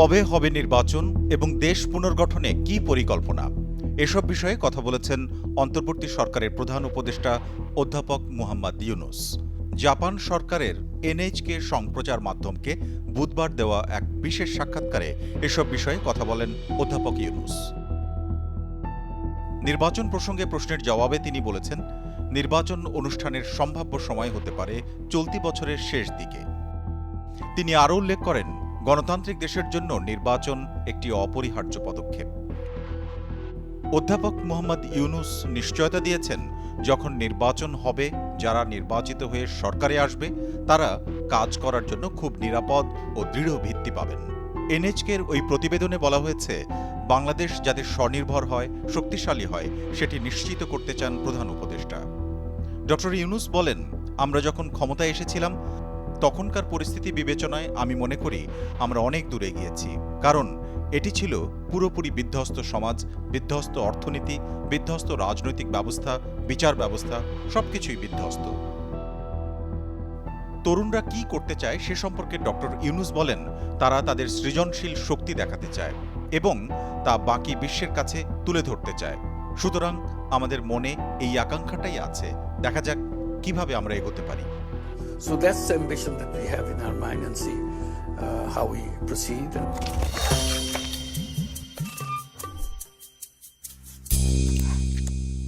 কবে হবে নির্বাচন এবং দেশ পুনর্গঠনে কি পরিকল্পনা? এসব বিষয়ে কথা বলেছেন অন্তর্বর্তী সরকারের প্রধান উপদেষ্টা অধ্যাপক মুহাম্মদ ইউনুস। জাপান সরকারের এনএইচকে সম্প্রচার মাধ্যমকে বুধবার দেওয়া এক বিশেষ সাক্ষাৎকারে এসব বিষয়ে কথা বলেন অধ্যাপক ইউনুস। নির্বাচন প্রসঙ্গে প্রশ্নের জবাবে তিনি বলেছেন, নির্বাচন অনুষ্ঠানের সম্ভাব্য সময় হতে পারে চলতি বছরের শেষ দিকে। তিনি আরও উল্লেখ করেন গণতান্ত্রিক দেশের জন্য নির্বাচন একটি অপরিহার্য পদক্ষেপ। অধ্যাপক মোহাম্মদ ইউনুস নিশ্চয়তা দিয়েছেন, যখন নির্বাচন হবে, যারা নির্বাচিত হয়ে সরকারে আসবে, তারা কাজ করার জন্য খুব নিরাপদ ও দৃঢ় ভিত্তি পাবেন। এনএচকের ওই প্রতিবেদনে বলা হয়েছে, বাংলাদেশ যাতে স্বনির্ভর হয়, শক্তিশালী হয়, সেটি নিশ্চিত করতে চান প্রধান উপদেষ্টা। ডক্টর ইউনুস বলেন, আমরা যখন ক্ষমতায় এসেছিলাম তখনকার পরিস্থিতি বিবেচনায় আমি মনে করি আমরা অনেক দূরে গিয়েছি। কারণ এটি ছিল পুরোপুরি বিধ্বস্ত সমাজ, বিধ্বস্ত অর্থনীতি, বিধ্বস্ত রাজনৈতিক ব্যবস্থা, বিচার ব্যবস্থা, সবকিছুই বিধ্বস্ত। তরুণরা কি করতে চায় সে সম্পর্কে ডক্টর ইউনুস বলেন, তারা তাদের সৃজনশীল শক্তি দেখাতে চায় এবং তা বাকি বিশ্বের কাছে তুলে ধরতে চায়। সুতরাং আমাদের মনে এই আকাঙ্ক্ষাটাই আছে। দেখা যাক কীভাবে আমরা এগোতে পারি। So that's the ambition that we have in our mind and see uh, how we proceed.